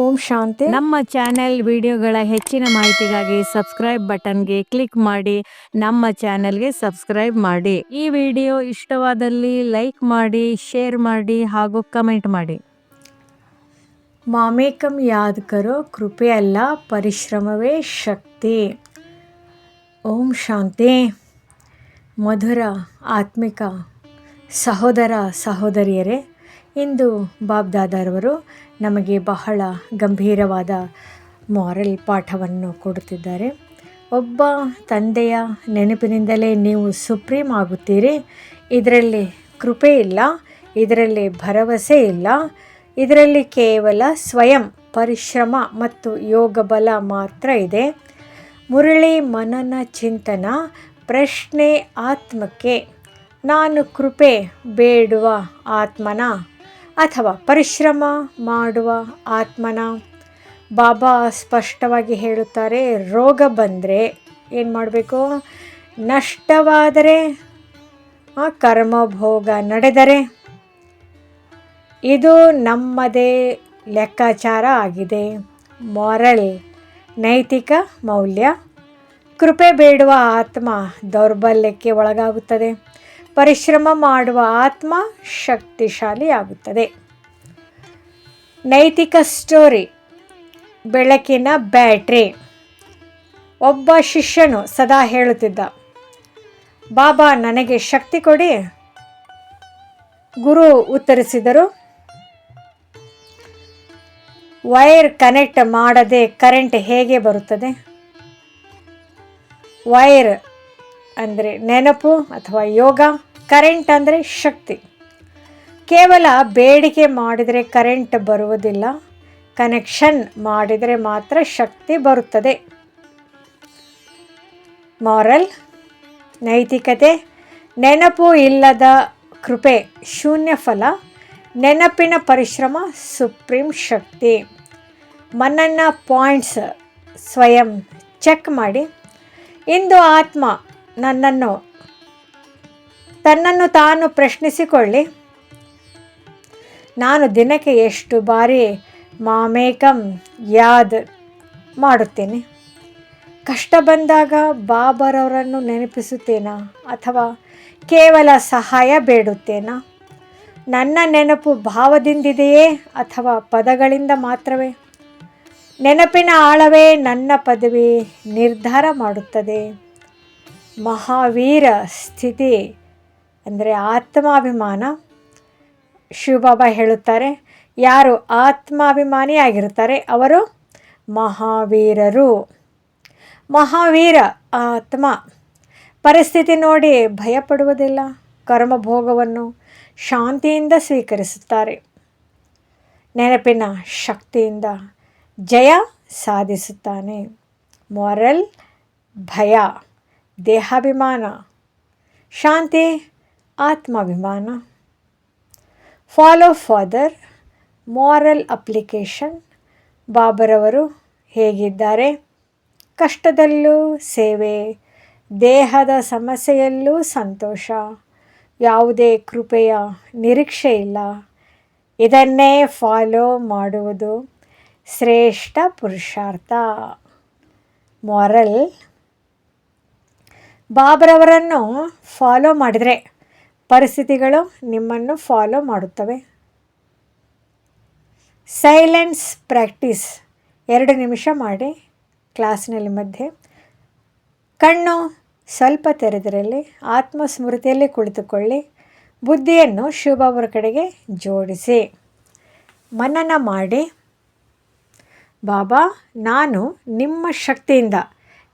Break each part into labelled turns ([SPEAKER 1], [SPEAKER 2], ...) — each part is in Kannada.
[SPEAKER 1] ಓಂ ಶಾಂತಿ.
[SPEAKER 2] ನಮ್ಮ ಚಾನೆಲ್ ವಿಡಿಯೋಗಳ ಹೆಚ್ಚಿನ ಮಾಹಿತಿಗಾಗಿ ಸಬ್ಸ್ಕ್ರೈಬ್ ಬಟನ್ಗೆ ಕ್ಲಿಕ್ ಮಾಡಿ ನಮ್ಮ ಚಾನೆಲ್ಗೆ ಸಬ್ಸ್ಕ್ರೈಬ್ ಮಾಡಿ. ಈ ವಿಡಿಯೋ ಇಷ್ಟವಾದಲ್ಲಿ ಲೈಕ್ ಮಾಡಿ ಶೇರ್ ಮಾಡಿ ಹಾಗೂ ಕಮೆಂಟ್ ಮಾಡಿ.
[SPEAKER 1] ಮಾಮೇಕಂ ಯಾದಕರು ಕೃಪೆಯಲ್ಲ ಪರಿಶ್ರಮವೇ ಶಕ್ತಿ. ಓಂ ಶಾಂತಿ. ಮಧುರ ಆತ್ಮಿಕ ಸಹೋದರ ಸಹೋದರಿಯರೇ ಇಂದು ಬಾಬ್ದಾದರವರು ನಮಗೆ ಬಹಳ ಗಂಭೀರವಾದ ಮಾರಲ್ ಪಾಠವನ್ನು ಕೊಡುತ್ತಿದ್ದಾರೆ. ಒಬ್ಬ ತಂದೆಯ ನೆನಪಿನಿಂದಲೇ ನೀವು ಸುಪ್ರೀಂ ಆಗುತ್ತೀರಿ. ಇದರಲ್ಲಿ ಕೃಪೆ ಇಲ್ಲ, ಇದರಲ್ಲಿ ಭರವಸೆ ಇಲ್ಲ, ಇದರಲ್ಲಿ ಕೇವಲ ಸ್ವಯಂ ಪರಿಶ್ರಮ ಮತ್ತು ಯೋಗ ಬಲ ಮಾತ್ರ ಇದೆ. ಮುರಳಿ ಮನನ ಚಿಂತನ, ಪ್ರಶ್ನೆ ಆತ್ಮಕ್ಕೆ, ನಾನು ಕೃಪೆ ಬೇಡುವ ಆತ್ಮನ ಅಥವಾ ಪರಿಶ್ರಮ ಮಾಡುವ ಆತ್ಮನ. ಬಾಬಾ ಸ್ಪಷ್ಟವಾಗಿ ಹೇಳುತ್ತಾರೆ, ರೋಗ ಬಂದರೆ ಏನು ಮಾಡಬೇಕು? ನಷ್ಟವಾದರೆ ಕರ್ಮಭೋಗ ನಡೆದರೆ. ಇದು ನಮ್ಮದೇ ಲೆಕ್ಕಾಚಾರ ಆಗಿದೆ. ಮಾರಲ್, ನೈತಿಕ ಮೌಲ್ಯ. ಕೃಪೆ ಬೇಡುವ ಆತ್ಮ ದೌರ್ಬಲ್ಯಕ್ಕೆ ಒಳಗಾಗುತ್ತದೆ. ಪರಿಶ್ರಮ ಮಾಡುವ ಆತ್ಮ ಶಕ್ತಿಶಾಲಿಯಾಗುತ್ತದೆ. ನೈತಿಕ ಸ್ಟೋರಿ, ಬೆಳಕಿನ ಬ್ಯಾಟ್ರಿ. ಒಬ್ಬ ಶಿಷ್ಯನು ಸದಾ ಹೇಳುತ್ತಿದ್ದ, ಬಾಬಾ, ನನಗೆ ಶಕ್ತಿ ಕೊಡಿ. ಗುರು ಉತ್ತರಿಸಿದರು, ವೈರ್ ಕನೆಕ್ಟ್ ಮಾಡದೆ ಕರೆಂಟ್ ಹೇಗೆ ಬರುತ್ತದೆ? ವೈರ್ ಅಂದರೆ ನೆನಪು ಅಥವಾ ಯೋಗ ಕರೆಂಟ್ ಅಂದರೆ ಶಕ್ತಿ. ಕೇವಲ ಬೇಡಿಕೆ ಮಾಡಿದರೆ ಕರೆಂಟ್ ಬರುವುದಿಲ್ಲ ಕನೆಕ್ಷನ್ ಮಾಡಿದರೆ ಮಾತ್ರ ಶಕ್ತಿ ಬರುತ್ತದೆ. ಮಾರಲ್ ನೈತಿಕತೆ, ನೆನಪು ಇಲ್ಲದ ಕೃಪೆ, ಶೂನ್ಯ ಫಲ, ನೆನಪಿನ ಪರಿಶ್ರಮ, ಸುಪ್ರೀಂ ಶಕ್ತಿ. ಮನನ್ನ ಪಾಯಿಂಟ್ಸ್ ಸ್ವಯಂ ಚೆಕ್ ಮಾಡಿ. ಇಂದು ಆತ್ಮ ನನ್ನನ್ನು, ತನ್ನನ್ನು ತಾನು ಪ್ರಶ್ನಿಸಿಕೊಳ್ಳಿ. ನಾನು ದಿನಕ್ಕೆ ಎಷ್ಟು ಬಾರಿ ಮಾಮೇಕಂ ಯಾದ್ ಮಾಡುತ್ತೇನೆ? ಕಷ್ಟ ಬಂದಾಗ ಬಾಬರವರನ್ನು ನೆನಪಿಸುತ್ತೇನಾ? ಅಥವಾ ಕೇವಲ ಸಹಾಯ ಬೇಡುತ್ತೇನಾ? ನನ್ನ ನೆನಪು ಭಾವದಿಂದಿದೆಯೇ ಅಥವಾ ಪದಗಳಿಂದ ಮಾತ್ರವೇ? ನೆನಪಿನ ಆಳವೇ ನನ್ನ ಪದವಿ ನಿರ್ಧಾರ ಮಾಡುತ್ತದೆ. ಮಹಾವೀರ ಸ್ಥಿತಿ ಅಂದರೆ ಆತ್ಮಾಭಿಮಾನ. ಶಿವಬಾಬಾ ಹೇಳುತ್ತಾರೆ, ಯಾರು ಆತ್ಮಾಭಿಮಾನಿಯಾಗಿರುತ್ತಾರೆ ಅವರು ಮಹಾವೀರರು. ಮಹಾವೀರ ಆತ್ಮ, ಪರಿಸ್ಥಿತಿ ನೋಡಿ ಭಯಪಡುವುದಿಲ್ಲ, ಕರ್ಮಭೋಗವನ್ನು ಶಾಂತಿಯಿಂದ ಸ್ವೀಕರಿಸುತ್ತಾರೆ. ನೆನಪಿನ ಶಕ್ತಿಯಿಂದ ಜಯ ಸಾಧಿಸುತ್ತಾನೆ. ಮೊರಲ್ ಭಯ. ದೇಹಾಭಿಮಾನ, ಶಾಂತಿ, ಆತ್ಮಾಭಿಮಾನ. ಫಾಲೋ ಫಾದರ್ ಮಾರಲ್ ಅಪ್ಲಿಕೇಶನ್ ಬಾಬರವರು ಹೇಗಿದ್ದಾರೆ? ಕಷ್ಟದಲ್ಲೂ ಸೇವೆ, ದೇಹದ ಸಮಸ್ಯೆಯಲ್ಲೂ ಸಂತೋಷ. ಯಾವುದೇ ಕೃಪೆಯ ನಿರೀಕ್ಷೆ ಇಲ್ಲ. ಇದನ್ನೇ ಫಾಲೋ ಮಾಡುವುದು ಶ್ರೇಷ್ಠ ಪುರುಷಾರ್ಥ. ಮಾರಲ್ ಬಾಬರವರನ್ನು ಫಾಲೋ ಮಾಡಿದರೆ ಪರಿಸ್ಥಿತಿಗಳು ನಿಮ್ಮನ್ನು ಫಾಲೋ ಮಾಡುತ್ತವೆ. ಸೈಲೆನ್ಸ್ ಪ್ರಾಕ್ಟೀಸ್ ಎರಡು ನಿಮಿಷ ಮಾಡಿ ಕ್ಲಾಸ್ನಲ್ಲಿ ಮಧ್ಯೆ. ಕಣ್ಣು ಸ್ವಲ್ಪ ತೆರೆದಿರಲಿ, ಆತ್ಮಸ್ಮೃತಿಯಲ್ಲಿ ಕುಳಿತುಕೊಳ್ಳಿ, ಬುದ್ಧಿಯನ್ನು ಶಿವಬಾಬರ ಕಡೆಗೆ ಜೋಡಿಸಿ. ಮನನ ಮಾಡಿ, ಬಾಬಾ, ನಾನು ನಿಮ್ಮ ಶಕ್ತಿಯಿಂದ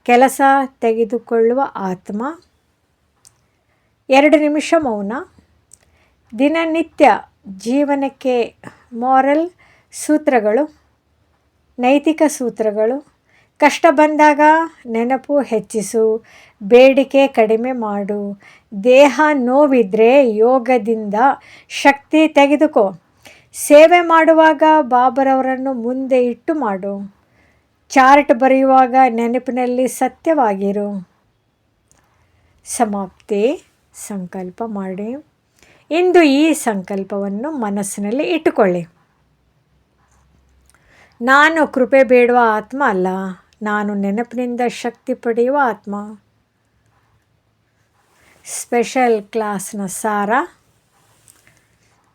[SPEAKER 1] ಕೆಲಸ ತೆಗೆದುಕೊಳ್ಳುವ ಆತ್ಮ. ಎರಡು ನಿಮಿಷ ಮೌನ. ದಿನನಿತ್ಯ ಜೀವನಕ್ಕೆ ಮಾರಲ್ ಸೂತ್ರಗಳು, ನೈತಿಕ ಸೂತ್ರಗಳು. ಕಷ್ಟ ಬಂದಾಗ ನೆನಪು ಹೆಚ್ಚಿಸು, ಬೇಡಿಕೆ ಕಡಿಮೆ ಮಾಡು. ದೇಹ ನೋವಿದ್ರೆ ಯೋಗದಿಂದ ಶಕ್ತಿ ತೆಗೆದುಕೋ. ಸೇವೆ ಮಾಡುವಾಗ ಬಾಬರವರನ್ನು ಮುಂದೆ ಇಟ್ಟು ಮಾಡು. ಚಾರ್ಟ್ ಬರೆಯುವಾಗ ನೆನಪಿನಲ್ಲಿ ಸತ್ಯವಾಗಿರು. ಸಮಾಪ್ತಿ ಸಂಕಲ್ಪ ಮಾಡಿ. ಇಂದು ಈ ಸಂಕಲ್ಪವನ್ನು ಮನಸ್ಸಿನಲ್ಲಿ ಇಟ್ಟುಕೊಳ್ಳಿ. ನಾನು ಕೃಪೆ ಬೇಡುವ ಆತ್ಮ ಅಲ್ಲ, ನಾನು ನೆನಪಿನಿಂದ ಶಕ್ತಿ ಪಡೆಯುವ ಆತ್ಮ. ಸ್ಪೆಷಲ್ ಕ್ಲಾಸ್ನ ಸಾರ,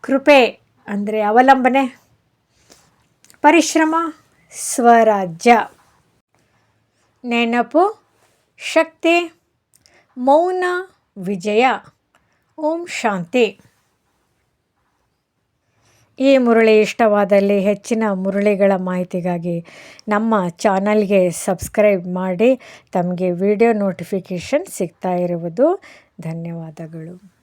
[SPEAKER 1] ಕೃಪೆ ಅಂದರೆ ಅವಲಂಬನೆ, ಪರಿಶ್ರಮ ಸ್ವರಾಜ್ಯ. ನೆನಪು, ಶಕ್ತಿ, ಮೌನ, ವಿಜಯ. ಓಂ ಶಾಂತಿ. ಈ ಮುರಳಿ ಇಷ್ಟವಾದಲ್ಲಿ ಹೆಚ್ಚಿನ ಮುರಳಿಗಳ ಮಾಹಿತಿಗಾಗಿ ನಮ್ಮ ಚಾನಲ್ಗೆ ಸಬ್ಸ್ಕ್ರೈಬ್ ಮಾಡಿ, ತಮಗೆ ವಿಡಿಯೋ ನೋಟಿಫಿಕೇಷನ್ ಸಿಗ್ತಾ ಇರುವುದು. ಧನ್ಯವಾದಗಳು.